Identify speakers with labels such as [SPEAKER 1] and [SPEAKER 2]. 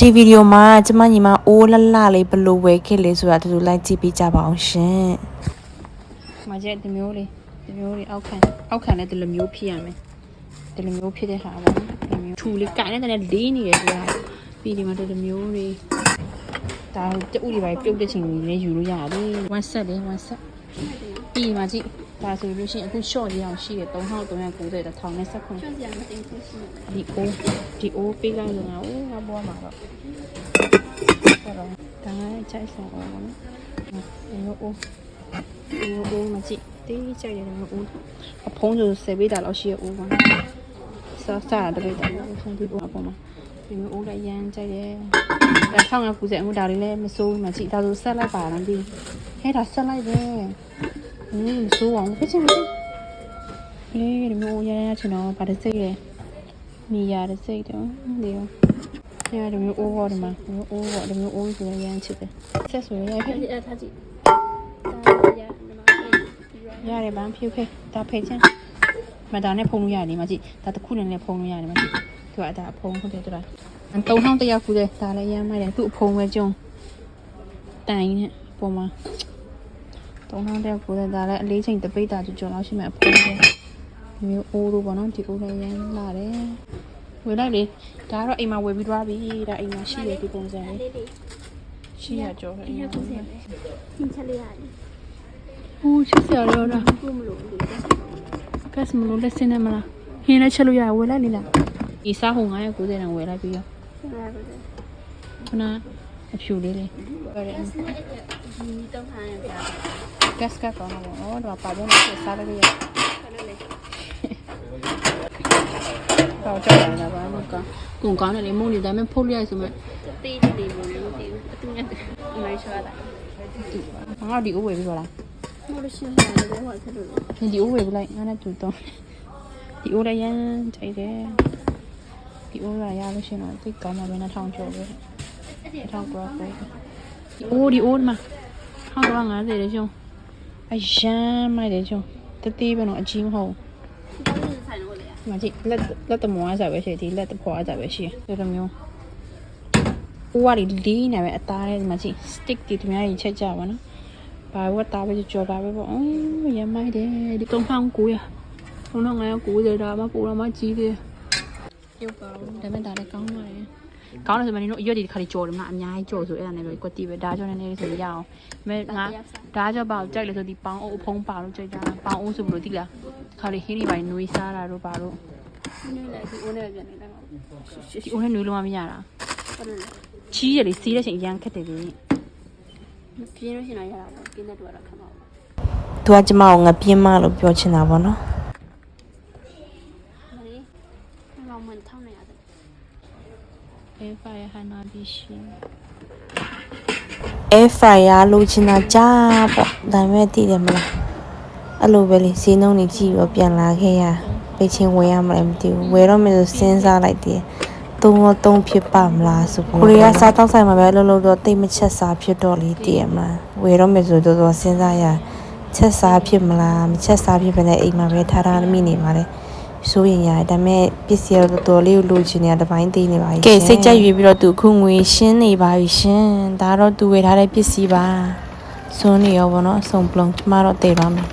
[SPEAKER 1] ဒီဗီဒီယိုမှာကျမညီမအိုးလှလှလေးဘယ်လိုဝယ်ခဲ့လဲဆိုတာတူတူလိုက်ကြည့်ပေးကြပါအောင်ရှင်။
[SPEAKER 2] မကျက်ဒီမျိုးလေးဒီမျိုးလေးအောက်ခံအောက်ခံလည်းဒီလိုမျိုးဖြစ်ရမယ်။ဒီလိုမျိုးဖြစ်တဲ့ဟာပါ။ဒီမျိုးထူလေးကန်နေတဲ့လေးနေတယ်ဆိုတာပြီးဒီမှာဒီလိုမျိုးလေးဒါတူတွေပါပြုတ်တဲ့ချိန်ကြီးလည်းယူလို့ရတယ်။1 set လေး1 set ပြီးမှာကြည့်ဒါဆိုလို့ရှိရင်အခု short ကြီးအောင်ရှိတယ်3390
[SPEAKER 3] 1019 1019
[SPEAKER 2] ဒီအိုးဒီအိုးပေးလိုက်လို့ငါအိုး ငါပေါ်မှာတော့ဆိုတော့ဒါငါလည်းချိုက်ဆောင်အောင်ပါနော်ဒီလိုအိုးဒီလိုအိုးမကြည့်တေးချိုက်ရတယ်ငါအိုးအဖုံးဆို10ပေးတာလောက်ရှိရအိုးပါစားစားတပိတ်တယ်ဖုံးဒီအိုးအပေါ်မှာဒီလိုအိုးလည်းရမ်းချိုက်တယ်ဒါဆောင်းငါကူစက်အခုဒါလေးလည်းမစိုးဘူးမကြည့်ဒါဆိုဆက်လိုက်ပါလားဒီဟဲ့ဒါဆက်လိုက်ပဲဟင်းမစိုးအောင်ဖြစ်ချင်ဖြစ်လေဒီမျိုးရမ်းရချင်တော့ဗာတစိတ်လေမိရတဲ့စိတ်တော့ဒီရော နေရာဒီမျိုးအိုးပေါ်ဒီမှာဒီမျိုးအိုးပေါ်ဒီမျိုးအိုးဆိုရရမ်းချစ်တယ်ဆက်ဆိုရရဖြစ်
[SPEAKER 3] အဲ့ဒါကြည့်
[SPEAKER 2] ရတယ်ဗန်းဖြူခဲဒါဖိတ်ချင်းမဒါနဲ့ဖုံလို့ရတယ်ဒီမှာကြည့်ဒါတစ်ခုနဲ့လည်းဖုံလို့ရတယ်ဒီမှာကြည့်သူကဒါအဖုံဟုတ်တယ်သူက3000တယောက်ကူတယ်ဒါလည်းရမ်းမိုက်တယ်သူ့အဖုံပဲကျုံတိုင်နဲ့ပုံမှာ3000တယောက်ကူတယ်ဒါလည်းအလေးချိန်တပိတ်တာကျော်ကျော်လောက်ရှိမှအဖုံပဲမျိုးအိုးလို့ပေါ့နော်ဒီအိုးလည်းရမ်းလာတယ် ဝင်လိုက်လေဒါကတော့အိမ်မှာဝယ်ပြီးသွားပြီဒါအိမ်မှာရှိရဒီပုံစံလေးရှိရကြောအိမ်
[SPEAKER 3] မှာပုံစံလေးသင်ချက်လေးရတယ်
[SPEAKER 2] ဟိုးချစ်စရာတော့လား
[SPEAKER 3] ဘူးမလို့လေ
[SPEAKER 2] ကတ်စမလို့လက်စင်းနေမလားဟင်းလည်းချက်လို့ရဝယ်လိုက်လေလားဒီစားဟို990တန်ဝယ်လိုက်ပြီးရောခဏအဖြူလေးလေးပါတယ်
[SPEAKER 3] ဒီတော့ခံရပါ
[SPEAKER 2] ကတ်စကတော့ဟောတော့ပါဘုံနဲ့စားလိုက်ရတော့ကြောက် ပုံကောင်းတယ်လေမုံနေဒါပေမဲ့ဖုတ်လိုက်ဆိုမဲ့
[SPEAKER 3] တေးနေမုံနေမသိဘူးအတူနဲ့အမိုင်းရှာတာ
[SPEAKER 2] ငါတို့ဒီအိုးဝယ်ပြီးပါလား
[SPEAKER 3] မလို့ရှိရင်လည်းဝယ်ဆက်လို့
[SPEAKER 2] ဒီအိုးဝယ်ပလိုက်ငါနဲ့တူတော့ဒီအိုးလည်းရမ်းထိုက်တယ်ဒီအိုးကရလို့ရှိရင်တော့သိကောင်းမှာပဲ1000ကျော်ပဲ1000ကျော်ပဲဒီအိုးဒီအိုးမှာ1050တယ်ရှင်အရမ်းမိုက်တယ်ရှင်တသေးပဲတော့အကြီးမဟုတ်
[SPEAKER 3] ဘူး 时才能过来呀。
[SPEAKER 2] ဒီမှာကြည့်လက်လက်တမောအားစားပဲရှိတယ်ဒီလက်တဖွာအားစားပဲရှိတယ်ဒီလိုမျိုးဦးဝါလီလီးနေပဲအသားလေးဒီမှာကြည့် stick ဒီသူများကြီးချက်ကြပါနော်ဘာဝတ်သားပဲကြော်ပါပဲပေါ့အော်ရမိုက်တယ်ဒီကုန်းဖောင်းကိုရဘုံတော့ငါရ90ဒါမှပိုတော့မှကြီးတယ်ရုပ်ပါဦးဒါပေမဲ့ဒါလည်းကောင်းပါလေ ကောင်းတယ်ဆိုမှနင်တို့အရွက်တွေတစ်ခါလေးကြော်တယ်မလားအများကြီးကြော်ဆိုအဲ့ဒါနဲ့ပဲကွက်တီးပဲဒါကြောင့်နည်းနည်းလေးဆိုရအောင်မဲငါဒါကြောင့်ပါကြိုက်လို့ဆိုဒီပေါင်းအုပ်အဖုံးပါလို့ကြိုက်တာပေါင်းအုပ်ဆိုဘလို့သိလားတစ်ခါလေးဟင်းတွေပိုင်းနွေးစားတာတို့ပါတို့
[SPEAKER 3] ဒီအိုးနဲ့ပြန်နေတယ်
[SPEAKER 2] ဒီအိုးနဲ့နွေးလို့မရတာချီးရလေစီးတဲ့အချိန်အရန်ခက်တယ်ကြီးပြင်းလို့
[SPEAKER 3] ရှင်လာရတာပေါ့ပြင်းတဲ့တူကတော့ခံပါဘူး
[SPEAKER 1] သူကကျမကိုငါပြင်းမလို့ပြောချင်တာပေါ့နော်
[SPEAKER 2] ဖာရဟနာဘီရှိ
[SPEAKER 1] air fryer လို့ချင်တာကြာပေါ့ဒါပေမဲ့တည်တယ်မလားအဲ့လိုပဲလေဈေးနှုန်းကြီးကြည့်ပြီးတော့ပြန်လာခဲ့ရပိတ်ချင်းဝယ်ရမလဲမသိဘူးဝယ်တော့မယ်ဆိုစဉ်းစားလိုက်တယ်သုံးတော့သုံးဖြစ်ပါမလားဆိုကိုရီးယားစားတောက်ဆိုင်မှာပဲလှုပ်လှုပ်တော့တိတ်မချက်စားဖြစ်တော့လေတည်ရမလားဝယ်တော့မယ်ဆိုတော့တော့စဉ်းစားရချက်စားဖြစ်မလားမချက်စားဖြစ်ပဲနဲ့အိမ်မှာပဲထားထားမိနေပါလေ စိုးရင်ရတယ်ဒါပေမဲ့ပစ္စည်းတော့တော်တော်လေးကိုလိုချင်နေတာတစ်ပိုင်းသိနေပါပြီကဲစိတ်ကြက်ရွေးပြီးတော့သူအခုငွေရှင်းနေပါပြီရှင်ဒါတော့သူဝယ်ထားတဲ့ပစ္စည်းပါစွန်းနေရောဗောနော်အစုံပလုံးကျမတော့တည်ပါမယ်